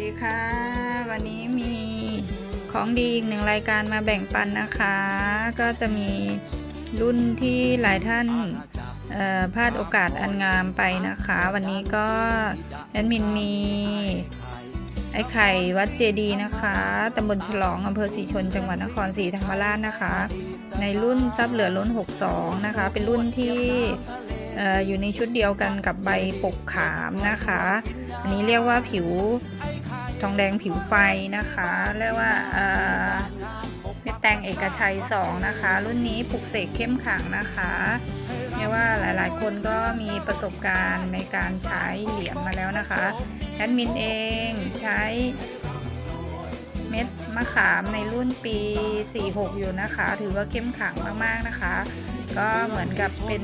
ดีค่ะ วันนี้มีของดีอีกหนึ่งรายการมาแบ่งปันนะคะ ก็จะมีรุ่นที่หลายท่านพลาดโอกาสอันงามไปนะคะ วันนี้ก็แอดมินมีไอ้ไข่วัดเจดีนะคะตำบลฉลองอำเภอศรีชน จังหวัดนครศรีธรรมราชนะคะ ในรุ่นซับเหลือล้น 62 นะคะ เป็นรุ่นที่เอ่อยู่ในชุดเดียวกันกับใบปกขามนะคะ อันนี้เรียกว่าผิว ทองแดงผิวไฟนะคะเรียกว่าเม็ดแตงเอกชัย 2 นะคะ รุ่นนี้ปลุกเสกเข้มขังนะคะเรียกว่าหลายๆ คนก็มีประสบการณ์ในการใช้เหรียญมาแล้วนะคะแอดมินเองใช้เม็ดมะขามในรุ่นปี 46 อยู่นะคะ ถือว่าเข้มขังมากๆนะคะ ก็เหมือนกับเป็น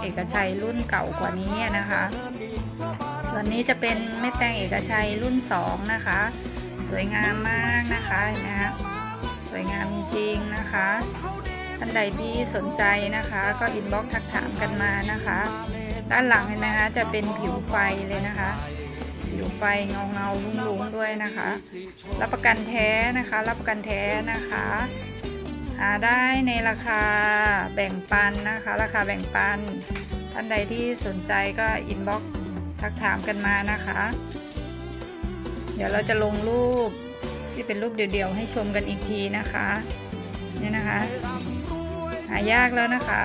เอกชัยรุ่นเก่ากว่านี้นะคะ ส่วนนี้จะเป็นเม็ดแตงเอกชัยรุ่น 2 นะคะ สวยงามมากนะคะเห็นไหมคะสวยงามจริงนะคะ ท่านใดที่สนใจนะคะก็อินบ็อกทักถามกันมานะคะ ด้านหลังเห็นไหมคะจะเป็นผิวไฟเลยนะคะ ผิวไฟเงาเงาๆลุ้งด้วยนะคะ รับประกันแท้นะคะ รับประกันแท้นะคะหาได้ในราคาแบ่งปันนะคะ ราคาแบ่งปัน ท่านใดที่สนใจก็อินบ็อก ทักถามกันมานะคะ เดี๋ยวเราจะลงรูปที่เป็นรูปเดี่ยวๆให้ชมกันอีกทีนะคะ เนี่ยนะคะ หายากแล้วนะคะ